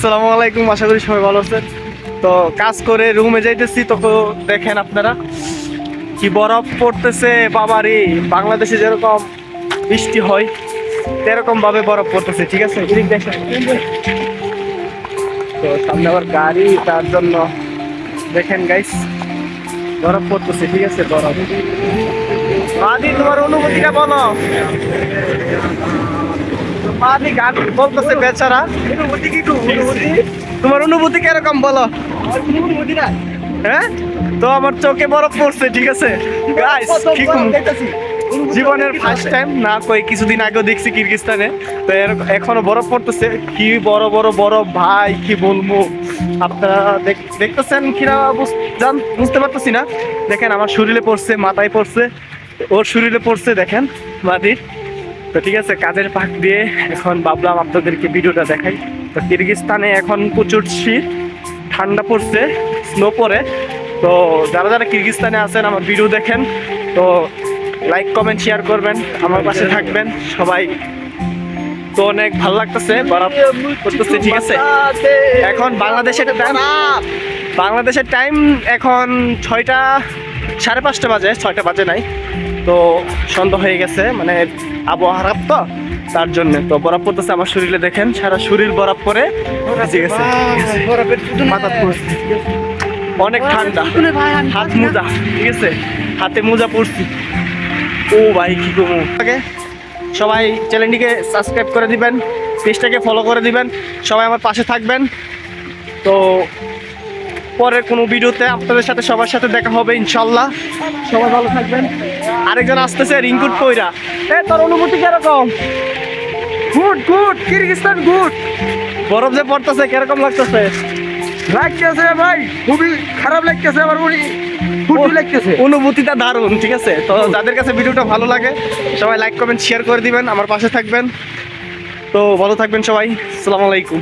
আসসালামু আলাইকুম, আশা করি সবাই ভালো আছেন। তো কাজ করে রুমে যাইতেছি তো দেখেন আপনারা কি বরফ পড়তেছে, বাবারে, বাংলাদেশে যেরকম বৃষ্টি হয় সেরকম ভাবে বরফ পড়তেছে, ঠিক আছে? দেখেন তো সামনে আবার গাড়ি, তার জন্য দেখেন গাইস বরফ পড়তেছে, ঠিক আছে? বরফ। আদি তোমার অনুভূতিটা বলো। গান বলতেছে বেচারা তোমার অনুভূতি কীরকম বলো? হ্যাঁ? তো আমার চোখে বরফ পড়ছে, ঠিক আছে? জীবনের ফার্স্ট টাইম না কই, কিছুদিন আগেও দেখছি কিরগিস্তানে। তো এখনও বরফ পড়তেছে। কি বড় বড় বরফ, ভাই, কি বলব? আপনারা দেখ- দেখতেছেন কিনা বুঝতে পারতেছি না। দেখেন, আমার শরীরে পড়ছে, মাথায় পড়ছে, ওর শরীরে পড়ছে, দেখেন, মাটির। তো ঠিক আছে, কাজের পাক দিয়ে এখন ভাবলাম আপনাদেরকে ভিডিওটা দেখাই। তো কিরগিস্তানে এখন প্রচুর শীত, ঠান্ডা পড়ছে স্নো পড়ে। তো যারা যারা কিরগিস্তানে আছেন, আমার ভিডিও দেখেন। তো লাইক কমেন্ট শেয়ার করবেন, আমার পাশে থাকবেন সবাই। তো অনেক ভালো লাগতেছে ঠিক আছে। এখন বাংলাদেশের বাংলাদেশের টাইম এখন ছয়টা, সাড়ে পাঁচটা বাজে, ছয়টা বাজে নাই। তো সন্ধ্যা হয়ে গেছে মানে আবহাওয়া খারাপ তো, তার জন্য। তো বরফ পড়তেছে আমার শরীরে, দেখেন, সারা শরীর বরফ পরে ভিজে গেছে। মাথা অনেক ঠান্ডা। হাত মোজা, ঠিক আছে? হাতে মোজা পড়ছি ও ভাই, কি করব? সবাই চ্যানেলটিকে সাবস্ক্রাইব করে দিবেন, পেজটাকে ফলো করে দিবেন, সবাই আমার পাশে থাকবেন। তো পরের কোনো ভিডিওতে আপনাদের সাথে সবার সাথে দেখা হবে ইনশাল্লাহ। সবাই ভালো থাকবেন। আরেকজন আসতেছে রিঙ্কুট কইরা এ তোর অনুভূতি কীরকম? গুড গুড কিরগিস্তান গুড বরফ যে পড়তেছে কীরকম লাগতেছে? লাগতেছে ভাই খুবই খারাপ লাগতেছে আমার লাগতেছে। অনুভূতিটা দারুণ ঠিক আছে? তো যাদের কাছে ভিডিওটা ভালো লাগে সবাই লাইক কমেন্ট শেয়ার করে দিবেন আমার পাশে থাকবেন। তো ভালো থাকবেন সবাই আসসালামু আলাইকুম।